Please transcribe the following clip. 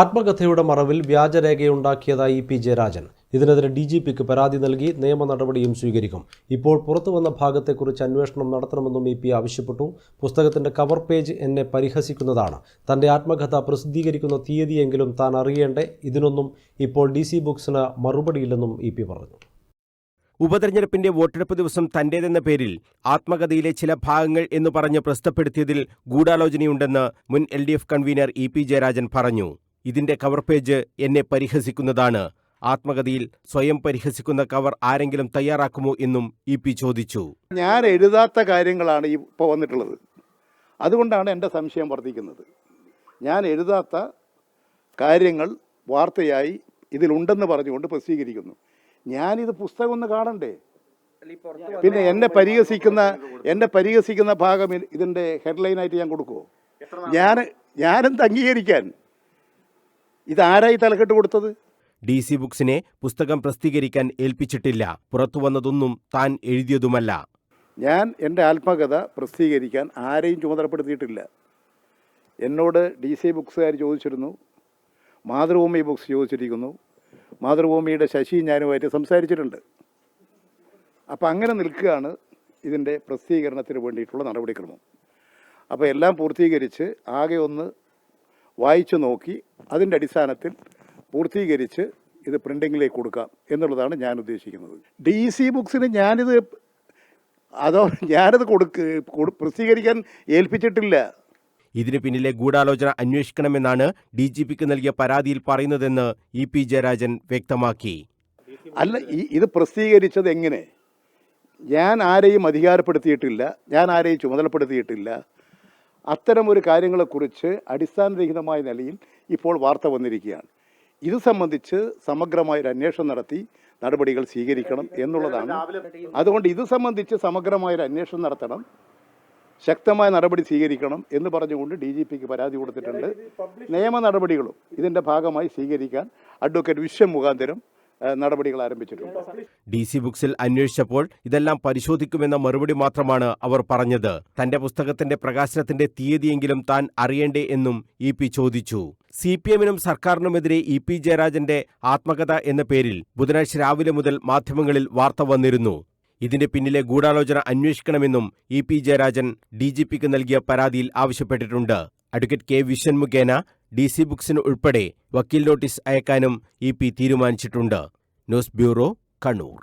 ആത്മകഥയുടെ മറവിൽ വ്യാജരേഖയുണ്ടാക്കിയതായി പി ജയരാജൻ. ഇതിനെതിരെ D G പിക്ക് പരാതി നൽകി നിയമ നടപടിയും സ്വീകരിക്കും. ഇപ്പോൾ പുറത്തുവന്ന ഭാഗത്തെക്കുറിച്ച് അന്വേഷണം നടത്തണമെന്നും ഇ പി ആവശ്യപ്പെട്ടു. പുസ്തകത്തിന്റെ കവർ പേജ് എന്നെ പരിഹസിക്കുന്നതാണ്. തന്റെ ആത്മകഥ പ്രസിദ്ധീകരിക്കുന്ന തീയതിയെങ്കിലും താൻ അറിയേണ്ടേ? ഇതിനൊന്നും ഇപ്പോൾ ഡി സി ബുക്സിന് മറുപടിയില്ലെന്നും ഇ പി പറഞ്ഞു. ഉപതെരഞ്ഞെടുപ്പിന്റെ വോട്ടെടുപ്പ് ദിവസം തന്റേതെന്ന പേരിൽ ആത്മകഥയിലെ ചില ഭാഗങ്ങൾ എന്ന് പറഞ്ഞ് പ്രസിദ്ധപ്പെടുത്തിയതിൽ ഗൂഢാലോചനയുണ്ടെന്ന് മുൻ L D F convener E P Jayarajan പറഞ്ഞു. ഇതിന്റെ കവർ പേജ് എന്നെ പരിഹസിക്കുന്നതാണ്. ആത്മകഥയിൽ സ്വയം പരിഹസിക്കുന്ന കവർ ആരെങ്കിലും തയ്യാറാക്കുമോ എന്നും ഇ പി ചോദിച്ചു. ഞാൻ എഴുതാത്ത കാര്യങ്ങളാണ് ഈ ഇപ്പോൾ വന്നിട്ടുള്ളത്. അതുകൊണ്ടാണ് എന്റെ സംശയം വർദ്ധിക്കുന്നത്. ഞാൻ എഴുതാത്ത കാര്യങ്ങൾ വാർത്തയായി ഇതിലുണ്ടെന്ന് പറഞ്ഞുകൊണ്ട് പ്രസിദ്ധീകരിക്കുന്നു. ഞാനിത് പുസ്തകം ഒന്ന് കാണണ്ടേ? പിന്നെ എന്നെ പരിഹസിക്കുന്ന എന്നെ പരിഹസിക്കുന്ന ഭാഗം ഇതിന്റെ ഹെഡ്ലൈനായിട്ട് ഞാൻ കൊടുക്കുമോ ഞാൻ ഞാനെന്ത് അംഗീകരിക്കാൻ? ഇതാരായി തലക്കെട്ട് കൊടുത്തത്? ഡി സി ബുക്സിനെ പുസ്തകം പ്രസിദ്ധീകരിക്കാൻ ഏൽപ്പിച്ചിട്ടില്ല. പുറത്തു വന്നതൊന്നും താൻ എഴുതിയതുമല്ല. ഞാൻ എന്റെ ആത്മകഥ പ്രസിദ്ധീകരിക്കാൻ ആരെയും ചുമതലപ്പെടുത്തിയിട്ടില്ല. എന്നോട് ഡി സി ബുക്സുകാർ ചോദിച്ചിരുന്നു. മാതൃഭൂമി ബുക്സ് ചോദിച്ചിരിക്കുന്നു. മാതൃഭൂമിയുടെ ശശി ഞാനുമായിട്ട് സംസാരിച്ചിട്ടുണ്ട്. അപ്പം അങ്ങനെ നിൽക്കുകയാണ് ഇതിന്റെ പ്രസിദ്ധീകരണത്തിന് വേണ്ടിയിട്ടുള്ള നടപടിക്രമം. അപ്പോൾ എല്ലാം പൂർത്തീകരിച്ച് ആകെ ഒന്ന് വായിച്ചു നോക്കി അതിന്റെ അടിസ്ഥാനത്തിൽ പൂർത്തീകരിച്ച് ഇത് പ്രിന്റിങ്ങിലേക്ക് കൊടുക്കാം എന്നുള്ളതാണ് ഞാൻ ഉദ്ദേശിക്കുന്നത്. ഡി സി ബുക്സിന് ഞാനിത് അതോ ഞാനത് കൊടുക്ക് കൊടു- പ്രസിദ്ധീകരിക്കാൻ ഏൽപ്പിച്ചിട്ടില്ല. ഇതിന് പിന്നിലെ ഗൂഢാലോചന അന്വേഷിക്കണമെന്നാണ് ഡി ജി പിക്ക് നൽകിയ പരാതിയിൽ പറയുന്നതെന്ന് ഇ പി ജയരാജൻ വ്യക്തമാക്കി. അല്ല ഈ ഇത് പ്രസിദ്ധീകരിച്ചത് എങ്ങനെ ഞാൻ ആരെയും അധികാരപ്പെടുത്തിയിട്ടില്ല ഞാൻ ആരെയും ചുമതലപ്പെടുത്തിയിട്ടില്ല. അത്തരം ഒരു കാര്യങ്ങളെക്കുറിച്ച് അടിസ്ഥാനരഹിതമായ നിലയിൽ ഇപ്പോൾ വാർത്ത വന്നിരിക്കുകയാണ്. ഇത് സംബന്ധിച്ച് സമഗ്രമായൊരു അന്വേഷണം നടത്തി നടപടികൾ സ്വീകരിക്കണം എന്നുള്ളതാണ്. അതുകൊണ്ട് ഇത് സംബന്ധിച്ച് സമഗ്രമായൊരു അന്വേഷണം നടത്തണം. ശക്തമായ നടപടി സ്വീകരിക്കണം എന്ന് പറഞ്ഞുകൊണ്ട് ഡി ജി പിക്ക് പരാതി കൊടുത്തിട്ടുണ്ട്. നിയമ നടപടികളും ഇതിന്റെ ഭാഗമായി സ്വീകരിക്കാൻ അഡ്വക്കേറ്റ് വിശ്വം മുഖാന്തരം നടപടികൾ ആരംഭിച്ചിട്ടുണ്ട്. ഡി സി ബുക്സിൽ അന്വേഷിച്ചപ്പോൾ ഇതെല്ലാം പരിശോധിക്കുമെന്ന മറുപടി മാത്രമാണ് അവർ പറഞ്ഞത്. തന്റെ പുസ്തകത്തിന്റെ പ്രകാശനത്തിന്റെ തീയതിയെങ്കിലും താൻ അറിയണ്ടേ എന്നും ഇ പി ചോദിച്ചു. സി പി എമ്മിനും സർക്കാരിനുമെതിരെ ഇ പി ജയരാജന്റെ ആത്മകഥ എന്ന പേരിൽ ബുധനാഴ്ച രാവിലെ മുതൽ മാധ്യമങ്ങളിൽ വാർത്ത വന്നിരുന്നു. ഇതിന്റെ പിന്നിലെ ഗൂഢാലോചന അന്വേഷിക്കണമെന്നും E P Jayarajan D G പിക്ക് നൽകിയ പരാതിയിൽ ആവശ്യപ്പെട്ടിട്ടുണ്ട്. അഡ്വക്കേറ്റ് കെ വിശ്വൻ മുഖേന ഡി സി ബുക്സിന് ഉൾപ്പെടെ വക്കീൽ നോട്ടീസ് അയക്കാനും ഇ പി തീരുമാനിച്ചിട്ടുണ്ട്. News bureau Kannur.